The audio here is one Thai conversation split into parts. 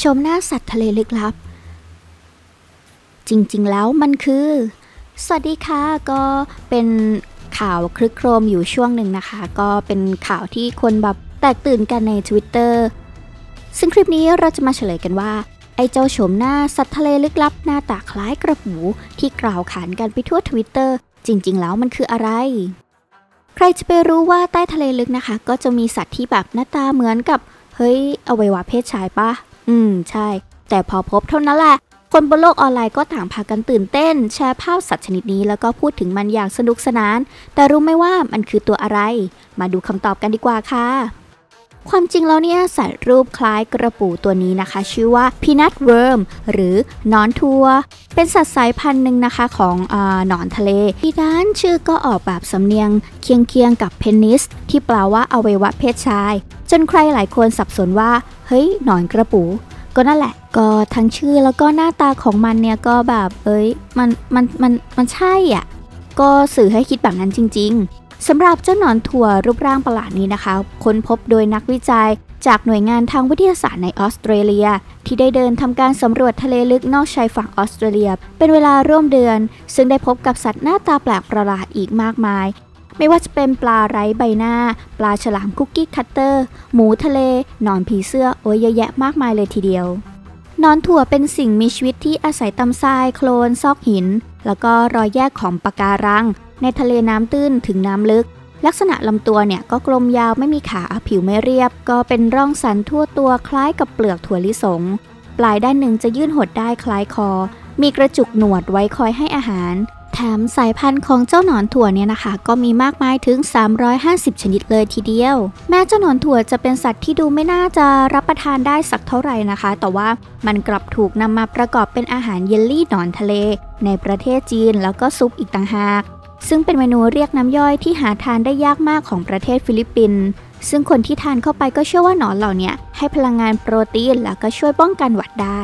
ชมหน้าสัตว์ทะเลลึกลับ จริงๆแล้วมันคือ สวัสดีค่ะก็เป็นข่าวคลึกโครมอยู่ช่วงหนึ่งนะคะ ก็เป็นข่าวที่คนแบบแตกตื่นกันใน Twitter ซึ่งคลิปนี้เราจะมาเฉลยกันว่า ไอ้เจ้าโฉมหน้าสัตว์ทะเลลึกลับหน้าตาคล้ายกระปูที่กล่าวขานกันไปทั่วทวิตเตอร์จริง ๆ แล้วมันคืออะไร ใครจะไปรู้ว่าใต้ทะเลลึกนะคะ ก็จะมีสัตว์ที่แบบหน้าตาเหมือนกับ เฮ้ยอวัยวะเพศชายปะ อืม ใช่ แต่พอพบเท่านั้นแหละ คนบนโลกออนไลน์ก็ต่างพากันตื่นเต้น แชร์ภาพสัตว์ชนิดนี้แล้วก็พูดถึงมันอย่างสนุกสนาน แต่รู้ไหมว่ามันคือตัวอะไร มาดูคำตอบกันดีกว่าค่ะ ความจริงแล้วเนี่ยสัตว์รูปคล้ายกระปูตัวนี้นะคะ ชื่อว่า peanut worm หรือนอนทัว เป็นสัตว์สายพันธุ์หนึ่งนะคะของอาหนอนทะเลที่ด้านชื่อก็ออกแบบสำเนียงเคียงเคียงๆกับ penis ที่แปลว่าอวัยวะเพศชาย จนใครหลายคนสับสนว่า เฮ้ยหนอนกระปู ก็นั่นแหละ ก็ทั้งชื่อแล้วก็หน้าตาของมันเนี่ยก็แบบเอ้ยมันมันมันมันใช่อะก็สื่อให้คิดแบบนั้นจริง ๆ สำหรับเจ้าหนอนถั่วรูปร่างประหลาดนี้นะคะ ค้นพบโดยนักวิจัย จากหน่วยงานทางวิทยาศาสตร์ในออสเตรเลีย ที่ได้เดินทำการสำรวจทะเลลึกนอกชายฝั่งออสเตรเลีย เป็นเวลาร่วมเดือน ซึ่งได้พบกับสัตว์หน้าตาแปลกประหลาดอีกมากมาย ไม่ว่าจะเป็นปลาไร้ใบหน้า ปลาฉลามคุกกี้คัตเตอร์ หมูทะเล หนอนผีเสื้อโอ้ยเยอะแยะมากมายเลยทีเดียวนอนถั่วเป็นสิ่งมีชีวิตที่อาศัยตำทรายโคลนซอกหิน แล้วก็รอยแยกของปะการัง ในทะเลน้ำตื้นถึงน้ำลึก ลักษณะลำตัวเนี่ยก็กลมยาวไม่มีขาผิวไม่เรียบ ก็เป็นร่องสันทั่วตัวคล้ายกับเปลือกถั่วลิสง ปลายด้านหนึ่งจะยื่นหดได้คล้ายคอ มีกระจุกหนวดไว้คอยให้อาหาร แถมสายพันธุ์ของเจ้าหนอนถั่วเนี่ยนะคะ ก็มีมากมายถึง 350 ชนิดเลยทีเดียว แม้เจ้าหนอนถั่วจะเป็นสัตว์ที่ดูไม่น่าจะรับประทานได้สักเท่าไหร่นะคะ แต่ว่ามันกลับถูกนำมาประกอบเป็นอาหารเยลลี่หนอนทะเล ในประเทศจีนแล้วก็ซุปอีกต่างหาก ซึ่งเป็นเมนูเรียกน้ำย่อยที่หาทานได้ยากมากของประเทศฟิลิปปินส์ซึ่งคนที่ทานเข้าไปก็เชื่อว่าหนอนเหล่านี้ให้พลังงานโปรตีนแล้วก็ช่วยป้องกันหวัดได้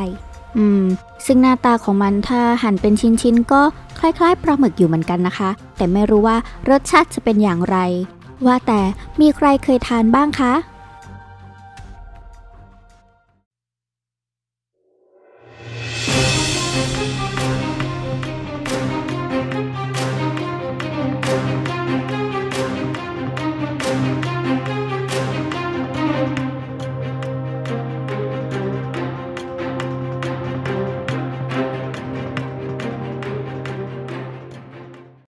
อืม ซึ่งหน้าตาของมันถ้าหั่นเป็นชิ้นๆ ก็คล้ายๆปลาหมึกอยู่เหมือนกันนะคะ แต่ไม่รู้ว่ารสชาติจะเป็นอย่างไร ว่าแต่มีใครเคยทานบ้างคะ